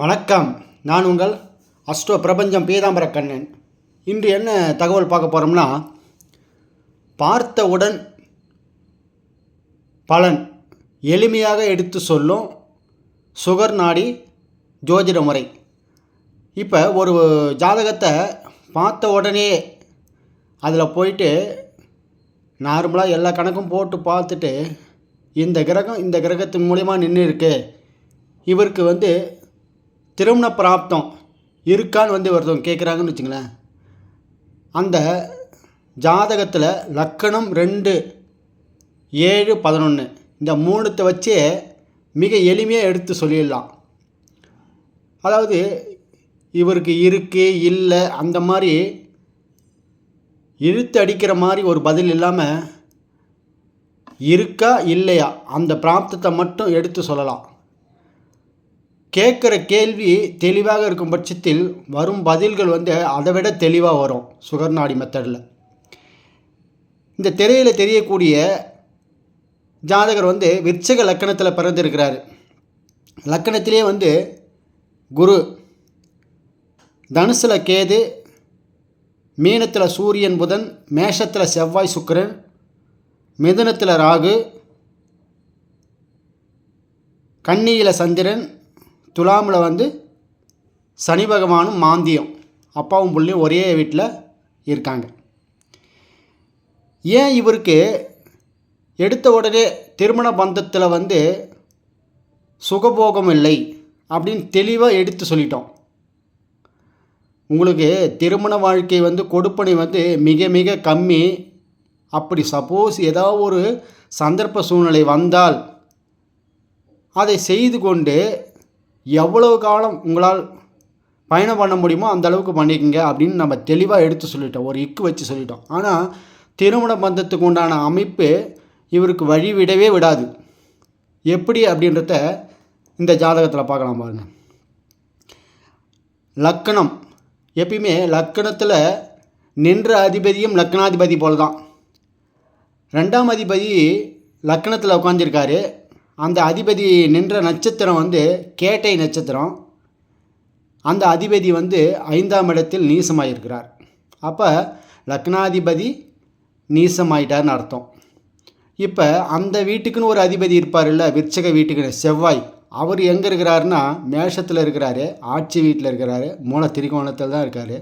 வணக்கம். நான் உங்கள் அஷ்டோ பிரபஞ்சம் பீதாம்பர கண்ணன். இன்று என்ன தகவல் பார்க்க போகிறோம்னா பார்த்தவுடன் பலன் எளிமையாக எடுத்து சொல்லும் சுகர் நாடி ஜோதிட முறை. இப்போ ஒரு ஜாதகத்தை பார்த்த உடனே அதில் போயிட்டு நார்மலாக எல்லா கணக்கும் போட்டு பார்த்துட்டு இந்த கிரகம் இந்த கிரகத்தின் மூலிமா நின்று இருக்கு. இவருக்கு வந்து திருமண பிராப்தம் இருக்கான்னு வந்து ஒருத்தவங்க கேட்குறாங்கன்னு வச்சுங்களேன். அந்த ஜாதகத்தில் லக்கணம் ரெண்டு ஏழு பதினொன்று இந்த மூணுத்தை வச்சே மிக எளிமையாக எடுத்து சொல்லிடலாம். அதாவது இவருக்கு இருக்குது இல்லை அந்த மாதிரி இழுத்து அடிக்கிற மாதிரி ஒரு பதில் இல்லாமல் இருக்கா இல்லையா? அந்த பிராப்தத்தை மட்டும் எடுத்து சொல்லலாம். கேட்குற கேள்வி தெளிவாக இருக்கும் பட்சத்தில் வரும் பதில்கள் வந்து அதை விட தெளிவாக வரும் சுகர்நாடி மெத்தடில். இந்த திரையில் தெரியக்கூடிய ஜாதகர் வந்து விருச்சக லக்கணத்தில் பிறந்திருக்கிறார். லக்கணத்திலே வந்து குரு தனுசில் கேது மீனத்தில் சூரியன் புதன் மேஷத்தில் செவ்வாய் சுக்கிரன் மிதுனத்தில் ராகு கன்னியில் சந்திரன் துலாமில் வந்து சனி பகவானும் மாந்தியம் அப்பாவும் பிள்ளையும் ஒரே வீட்டில் இருக்காங்க. ஏன் இவருக்கு எடுத்த உடனே திருமண பந்தத்தில் வந்து சுகபோகம் இல்லை அப்படின்னு தெளிவாக எடுத்து சொல்லிட்டோம். உங்களுக்கு திருமண வாழ்க்கை வந்து கொடுப்பனை வந்து மிக மிக கம்மி. அப்படி சப்போஸ் ஏதாவது ஒரு சந்தர்ப்ப சூழ்நிலை வந்தால் அதை செய்து கொண்டு எவ்வளவு காலம் உங்களால் பயணம் பண்ண முடியுமோ அந்த அளவுக்கு பண்ணிக்கங்க அப்படின்னு நம்ம தெளிவாக எடுத்து சொல்லிட்டோம். ஒரு இக்கு வச்சு சொல்லிட்டோம். ஆனால் திருமண பந்தத்துக்கு உண்டான அமைப்பு இவருக்கு வழி விடவே விடாது. எப்படி அப்படின்றத இந்த ஜாதகத்தில் பார்க்கலாம் பாருங்கள் லக்கணம். எப்பயுமே லக்கணத்தில் நின்ற அதிபதியும் லக்னாதிபதி போல தான் ரெண்டாம் அதிபதி லக்கணத்தில் உட்காந்துருக்காரு அந்த அதிபதி நின்ற நட்சத்திரம் வந்து கேட்டை நட்சத்திரம். அந்த அதிபதி வந்து ஐந்தாம் இடத்தில் நீசமாயிருக்கிறார். அப்போ லக்னாதிபதி நீசமாயிட்டார்னு அர்த்தம். இப்போ அந்த வீட்டுக்குன்னு ஒரு அதிபதி இருப்பார்ல விற்சக வீட்டுக்குன்னு செவ்வாய். அவர் எங்கே இருக்கிறாருன்னா மேஷத்தில் இருக்கிறாரு ஆட்சி வீட்டில் இருக்கிறாரு மூல திரிகோணத்தில் தான் இருக்கார்.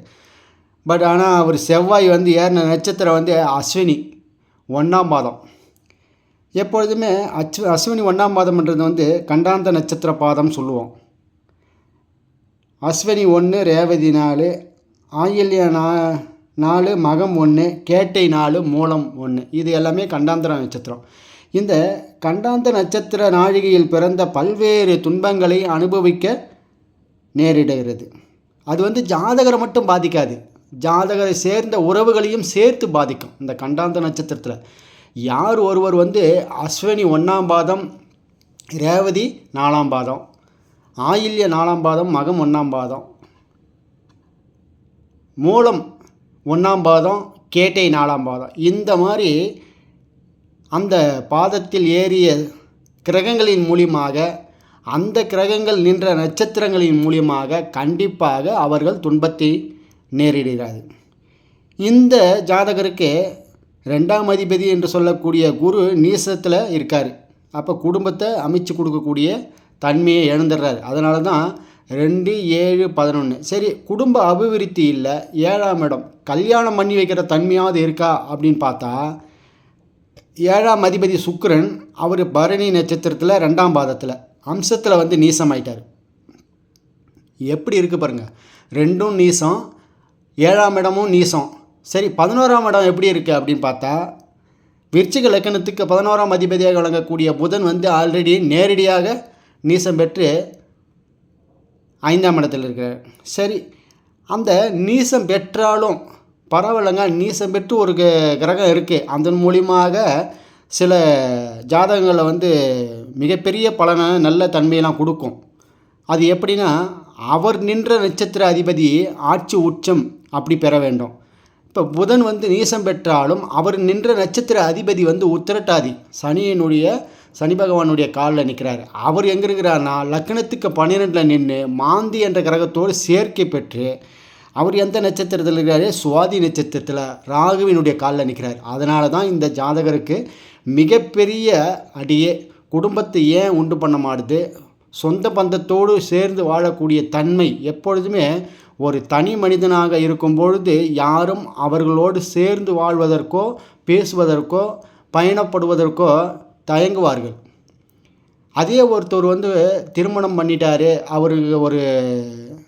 பட் ஆனால் அவர் செவ்வாய் வந்து ஏறின நட்சத்திரம் வந்து அஸ்வினி ஒன்றாம் மாதம் எப்பொழுதுமே அச்சு அஸ்வினி ஒன்றாம் பாதம்ன்றது வந்து கண்டாந்த நட்சத்திர பாதம் சொல்லுவோம். அஸ்வினி ஒன்று ரேவதி நாலு ஆயில்ய நா நாலு மகம் ஒன்று கேட்டை நாலு மூலம் ஒன்று இது எல்லாமே கண்டாந்திர நட்சத்திரம். இந்த கண்டாந்த நட்சத்திர நாழிகையில் பிறந்த பல்வேறு துன்பங்களை அனுபவிக்க நேரிடுகிறது. அது வந்து ஜாதகரை மட்டும் பாதிக்காது. ஜாதகரை சேர்ந்த உறவுகளையும் சேர்த்து பாதிக்கும் இந்த கண்டாந்த நட்சத்திரத்தில். யார் ஒருவர் வந்து அஸ்வினி ஒன்றாம் பாதம் ரேவதி நாலாம் பாதம் ஆயில்ய நாலாம் பாதம் மகம் ஒன்றாம் பாதம். மூலம் ஒன்றாம் பாதம் கேட்டை நாலாம் பாதம். இந்த மாதிரி அந்த பாதத்தில் ஏறிய கிரகங்களின் மூலியமாக அந்த கிரகங்கள் நின்ற நட்சத்திரங்களின் மூலியமாக கண்டிப்பாக அவர்கள் துன்பத்தை நேரிடுகிறார்கள். இந்த ஜாதகருக்கு ரெண்டாம் அதிபதி என்று சொல்லக்கூடிய குரு நீசத்தில் இருக்கார். அப்போ குடும்பத்தை அமைச்சு கொடுக்கக்கூடிய தன்மையை இழந்துடுறாரு. அதனால தான் ரெண்டு ஏழு பதினொன்று சரி குடும்ப அபிவிருத்தி இல்லை ஏழாம் இடம். கல்யாணம் பண்ணி வைக்கிற தன்மையாவது இருக்கா அப்படின்னு பார்த்தா ஏழாம் அதிபதி சுக்ரன் அவர் பரணி நட்சத்திரத்தில் ரெண்டாம் பாதத்தில் அம்சத்தில் வந்து நீசமாயிட்டார். எப்படி இருக்குது பாருங்கள் ரெண்டும் நீசம் ஏழாம் இடமும் நீசம். சரி பதினோராம் இடம் எப்படி இருக்குது அப்படின்னு பார்த்தா விருச்சிக லக்கணத்துக்கு பதினோராம் அதிபதியாக வழங்கக்கூடிய புதன் வந்து ஆல்ரெடி நேரடியாக நீசம் பெற்று ஐந்தாம் இடத்தில் இருக்கிறார் சரி அந்த நீசம் பெற்றாலும் பரவாயில்லைங்க நீசம் பெற்று ஒரு கிரகம் இருக்குது அதன் மூலியமாக சில ஜாதகங்களை வந்து மிகப்பெரிய பலனை நல்ல தன்மையெல்லாம் கொடுக்கும். அது எப்படின்னா அவர் நின்ற நட்சத்திர அதிபதி ஆட்சி உச்சம் அப்படி பெற வேண்டும். இப்போ புதன் வந்து நீசம் பெற்றாலும் அவர் நின்ற நட்சத்திர அதிபதி வந்து உத்திரட்டாதி. சனியினுடைய சனி பகவானுடைய காலில் நிற்கிறார். அவர் எங்கே இருக்கிறார்னா லக்னத்துக்கு பன்னிரெண்டில் நின்று மாந்தி என்ற கிரகத்தோடு சேர்க்கை பெற்று அவர் எந்த நட்சத்திரத்தில் இருக்கிறாரு சுவாதி நட்சத்திரத்தில் ராகுவினுடைய காலில் நிற்கிறார். அதனால தான் இந்த ஜாதகருக்கு மிகப்பெரிய அடியே குடும்பத்தை ஏன் உண்டு பண்ண மாட்டுது? சொந்த பந்தத்தோடு சேர்ந்து வாழக்கூடிய தன்மை எப்பொழுதுமே ஒரு தனி மனிதனாக இருக்கும் பொழுது யாரும் அவர்களோடு சேர்ந்து வாழ்வதற்கோ பேசுவதற்கோ பயணப்படுவதற்கோ தயங்குவார்கள். அதே ஒருத்தர் வந்து திருமணம் பண்ணிட்டாரு அவருக்கு ஒரு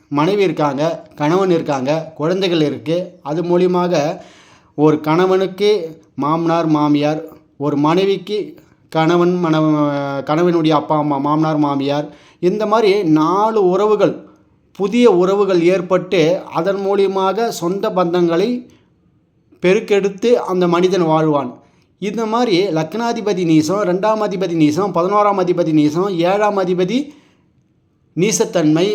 மனைவி இருக்காங்க கணவன் இருக்காங்க குழந்தைகள் இருக்குது அது மூலியமாக ஒரு கணவனுக்கு மாமனார் மாமியார் ஒரு மனைவிக்கு கணவன் மன கணவனுடைய அப்பா அம்மா மாமனார் மாமியார் இந்த மாதிரி நாலு உறவுகள் புதிய உறவுகள் ஏற்பட்டு அதன் மூலியமாக சொந்த பந்தங்களை பெருக்கெடுத்து அந்த மனிதன் வாழ்வான். இந்த மாதிரி லக்னாதிபதி நீசம் ரெண்டாம் அதிபதி நீசம் பதினோராம் அதிபதி நீசம் ஏழாம் அதிபதி நீசத்தன்மை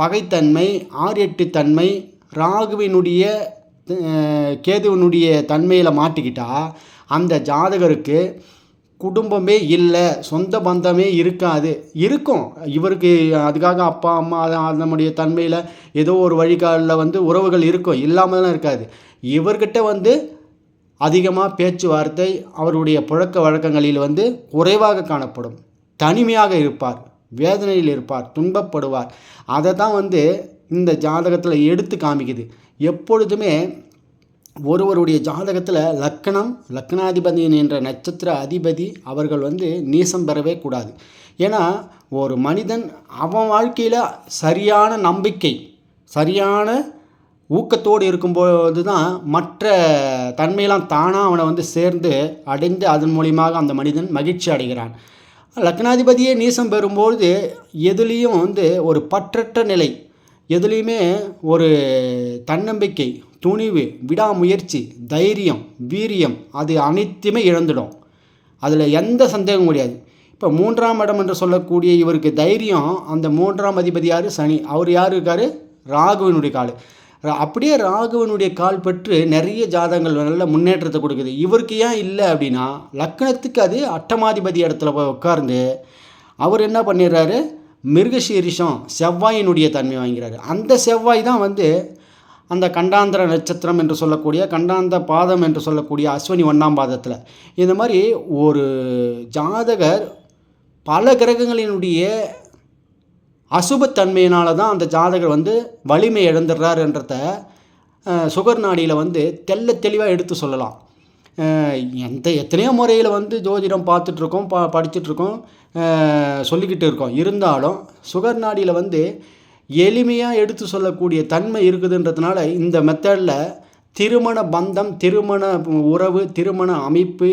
பகைத்தன்மை ஆரியட்டு தன்மை ராகுவினுடைய கேதுவினுடைய தன்மையில் மாட்டிக்கிட்டால் அந்த ஜாதகருக்கு குடும்பமே இல்லை சொந்த பந்தமே இருக்காது. இருக்கும். இவருக்கு அதுக்காக அப்பா அம்மா அதனுடைய தன்மையில் ஏதோ ஒரு வழிகாலில் வந்து உறவுகள் இருக்கும். இல்லாமலாம் இருக்காது. இவர்கிட்ட வந்து அதிகமாக பேச்சுவார்த்தை அவருடைய புழக்க வழக்கங்களில் வந்து குறைவாக காணப்படும். தனிமையாக இருப்பார். வேதனையில் இருப்பார். துன்பப்படுவார். அதை தான் வந்து இந்த ஜாதகத்தில் எடுத்து காமிக்குது. எப்பொழுதுமே ஒருவருடைய ஜாதகத்தில் லக்கணம் லக்னாதிபதியின் என்ற நட்சத்திர அதிபதி அவர்கள் வந்து நீசம் பெறவே கூடாது. ஏன்னா ஒரு மனிதன் அவன் வாழ்க்கையில் சரியான நம்பிக்கை சரியான ஊக்கத்தோடு இருக்கும்போது தான் மற்ற தன்மையெல்லாம் தானாக அவனை வந்து சேர்ந்து அடைந்து அதன் மூலியமாக அந்த மனிதன் மகிழ்ச்சி அடைகிறான். லக்னாதிபதியே நீசம் பெறும்பொழுது எதுலேயும் வந்து ஒரு பற்றற்ற நிலை எதுலேயுமே ஒரு தன்னம்பிக்கை துணிவு விடாமுயற்சி தைரியம் வீரியம் அது அனைத்துமே இழந்துடும். அதில் எந்த சந்தேகமும் கிடையாது. இப்போ மூன்றாம் இடம் என்று சொல்லக்கூடிய இவருக்கு தைரியம் அந்த மூன்றாம் அதிபதி யார்? சனி. அவர் யார் இருக்கார்? ராகுவனுடைய கால். ர- அப்படியே ராகுவனுடைய கால் பெற்று நிறைய ஜாதகங்கள் நல்ல முன்னேற்றத்தை கொடுக்குது. இவருக்கு ஏன் இல்லை அப்படின்னா லக்னத்துக்கு அது அட்டமாதிபதி இடத்துல போய் உட்கார்ந்து அவர் என்ன பண்ணிடுறாரு? மிருகசீரிஷம் செவ்வாயினுடைய தன்மை வாங்கிறாரு அந்த செவ்வாய் தான் வந்து அந்த கண்டாந்திர நட்சத்திரம் என்று சொல்லக்கூடிய கண்டாந்த பாதம் என்று சொல்லக்கூடிய அஸ்வினி ஒன்றாம் பாதத்தில். இந்த மாதிரி ஒரு ஜாதகர் பல கிரகங்களினுடைய அசுபத்தன்மையினால தான் அந்த ஜாதகர் வந்து வலிமை இழந்துடுறாருன்றத சுகர் நாடியில் வந்து தெல்ல தெளிவாக எடுத்து சொல்லலாம். எந்த எத்தனையோ முறையில் வந்து ஜோதிடம் பார்த்துட்ருக்கோம் பா படிச்சுட்ருக்கோம் சொல்லிக்கிட்டு இருக்கோம். இருந்தாலும் சுகர் நாடியில் வந்து எளிமையாக எடுத்து சொல்லக்கூடிய தன்மை இருக்குதுன்றதுனால இந்த மெத்தடில் திருமண பந்தம் திருமண உறவு திருமண அமைப்பு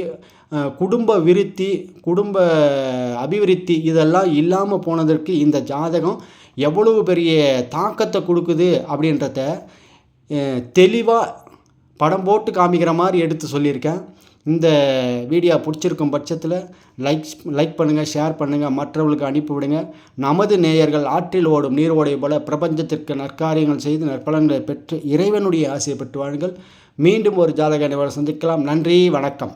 குடும்ப விருத்தி குடும்ப அபிவிருத்தி இதெல்லாம் இல்லாமல் போனதற்கு இந்த ஜாதகம் எவ்வளவு பெரிய தாக்கத்தை கொடுக்குது அப்படின்றத தெளிவாக படம் போட்டு காமிக்கிற மாதிரி எடுத்து சொல்லியிருக்கேன். இந்த வீடியோ பிடிச்சிருக்கும் பட்சத்தில் லைக்ஸ் லைக் பண்ணுங்கள் ஷேர் பண்ணுங்கள் மற்றவர்களுக்கு அனுப்பி விடுங்க. நமது நேயர்கள் ஆற்றில் ஓடும் நீர் ஓடை போல பிரபஞ்சத்திற்கு நற்காரியங்கள் செய்து நற்பலன்களை பெற்று இறைவனுடைய ஆசையை பெற்று வாழுங்கள். மீண்டும் ஒரு ஜாதக நிபுணர் சந்திக்கலாம். நன்றி வணக்கம்.